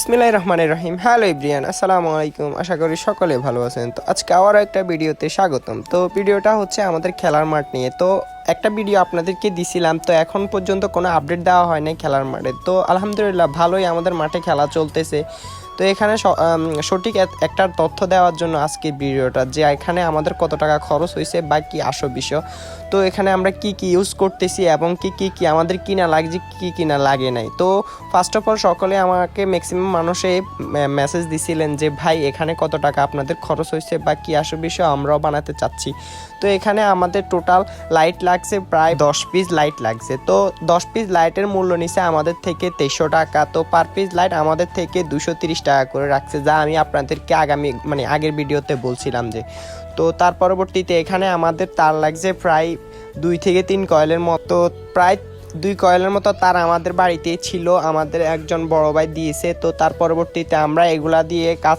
বিসমিল্লাহ রহমানের রহিম। হ্যালো ইব্রিয়ান আসসালামু আলাইকুম। আশা করি সকলে ভালো আছেন। তো আজকে আবারও একটা ভিডিওতে স্বাগতম। তো ভিডিওটা হচ্ছে আমাদের খেলার মাঠ নিয়ে। তো একটা ভিডিও আপনাদেরকে দিছিলাম, তো এখন পর্যন্ত কোনো আপডেট দেওয়া হয়নি খেলার মাঠে। তো আলহামদুলিল্লাহ ভালোই আমাদের মাঠে খেলা চলতেছে। তো এখানে সঠিক এক- একটা তথ্য দেওয়ার জন্য আজকে ভিডিওটা, যে এখানে আমাদের কত টাকা খরচ হয়েছে বা কি আসো বিষয়। তো এখানে আমরা কি কি ইউজ করতেছি এবং কি কি কি আমাদের কিনা লাগছে কি কিনা লাগে নাই। তো ফার্স্ট অফ অল সকলে আমাকে ম্যাক্সিমাম মানুষে মেসেজ দিছিলেন যে, ভাই, এখানে কত টাকা আপনাদের খরচ হয়েছে বা কি আসো বিষয় আমরাও বানাতে চাচ্ছি। তো এখানে আমাদের টোটাল লাইট লাগছে প্রায় দশ পিস লাইট লাগছে। তো দশ পিস লাইটের মূল্য নিছে আমাদের থেকে তেইশশো টাকা। তো পার পিস লাইট আমাদের থেকে দুশো তিরিশ টাকা করে রাখছে, যা আমি আপনাদেরকে আগামী মানে আগের ভিডিওতে বলছিলাম যে। তো তার পরবর্তীতে এখানে আমাদের তার লাগছে প্রায় দুই থেকে তিন কয়েলের মতো, প্রায় দুই কয়েলের মতো তার আমাদের বাড়িতে ছিল, আমাদের একজন বড় ভাই দিয়েছে। তো তার পরবর্তীতে আমরা এগুলা দিয়ে কাজ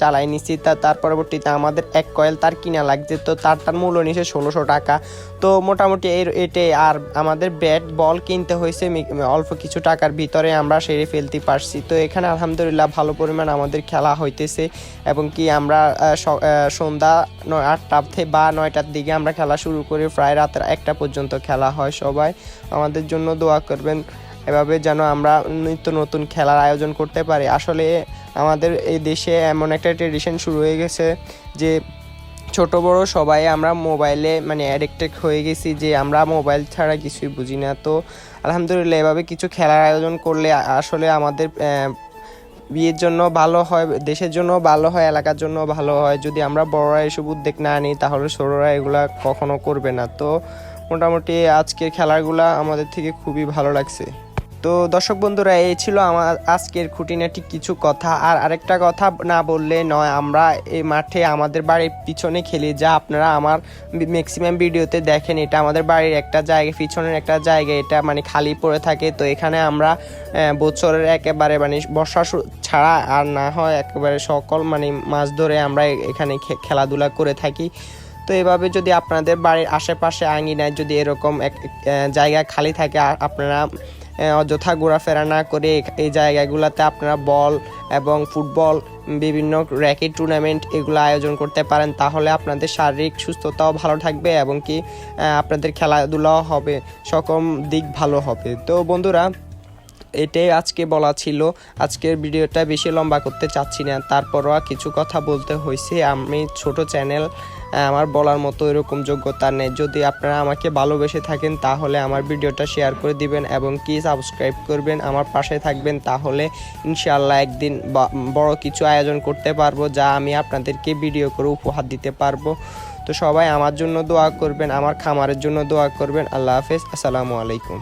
চালাই নিছি। তা তার পরবর্তীতে আমাদের এক কয়েল তার কিনা লাগছে। তো তার তার মূল্য নিছে ষোলোশো টাকা। তো মোটামুটি এর এটে আর আমাদের ব্যাট, বল কিনতে হয়েছে অল্প কিছু টাকার ভিতরে আমরা সেরে ফেলতে পারছি। তো এখানে আলহামদুলিল্লাহ ভালো পরিমাণ আমাদের খেলা হইতেছে। এবং কি আমরা সন্ধ্যা নয়, আটটা বা নয়টার দিকে আমরা খেলা শুরু করি। প্রায় রাতের একটা পর্যন্ত খেলা হয় সবাই। আমাদের জন্য দোয়া করবেন। এভাবে যেন আমরা নিত্য নতুন খেলার আয়োজন করতে পারি। আসলে আমাদের এই দেশে এমন একটা ট্রেডিশন শুরু হয়ে গেছে যে, ছোট বড় সবাই আমরা মোবাইলে মানে অ্যাডিক্টেড হয়ে গেছি যে, আমরা মোবাইল ছাড়া কিছুই বুঝি না। তো আলহামদুলিল্লাহ এভাবে কিছু খেলার আয়োজন করলে আসলে আমাদের বিয়ের জন্য ভালো হয়, দেশের জন্য ভালো হয়, এলাকার জন্য ভালো হয়। যদি আমরা বড়রা এসব উদ্যোগ না নিই, তাহলে ছোটরা এগুলা কখনো করবে না। তো মোটামুটি আজকের খেলাগুলা আমাদের থেকে খুবই ভালো লাগছে। তো দর্শক বন্ধুরা, এই ছিল আমার আজকের খুঁটিনাটি কিছু কথা। আর আরেকটা কথা না বললে নয়, আমরা এই মাঠে আমাদের বাড়ির পিছনে খেলি। যা আপনারা আমার ম্যাক্সিমাম ভিডিওতে দেখেন, এটা আমাদের বাড়ির একটা জায়গা, পিছনের একটা জায়গা। এটা মানে খালি পড়ে থাকে। তো এখানে আমরা বছরের একেবারে মানে বর্ষা ছাড়া আর না হয়, একেবারে সকল মানে মাছ ধরে আমরা এখানে খেলাধুলা করে থাকি। তো এভাবে যদি আপনাদের বাড়ির আশেপাশে আঙিনায় যদি এরকম এক জায়গা খালি থাকে আপনারা অযথা ঘোরাফেরা না করে এই জায়গাগুলোতে আপনারা বল এবং ফুটবল বিভিন্ন র্যাকেট টুর্নামেন্ট এগুলো আয়োজন করতে পারেন, তাহলে আপনাদের শারীরিক সুস্থতাও ভালো থাকবে এবং কি আপনাদের খেলাধুলাও হবে, সকম দিক ভালো হবে। তো বন্ধুরা এটাই আজকে বলা ছিল। আজকের ভিডিওটা বেশি লম্বা করতে চাচ্ছি না। তারপরও কিছু কথা বলতে হয়েছে। আমি ছোট চ্যানেল আমার বলার মতো এরকম যোগ্যতা নেই। যদি আপনারা আমাকে ভালোবেসে থাকেন, তাহলে আমার ভিডিওটা শেয়ার করে দিবেন এবং কি সাবস্ক্রাইব করবেন, আমার পাশে থাকবেন, তাহলে ইনশাআল্লাহ একদিন বড় কিছু আয়োজন করতে পারব, যা আমি আপনাদেরকে ভিডিও করে উপহার দিতে পারব। তো সবাই আমার জন্য দোয়া করবেন, আমার খামারের জন্য দোয়া করবেন। আল্লাহ হাফেজ। আসসালামু আলাইকুম।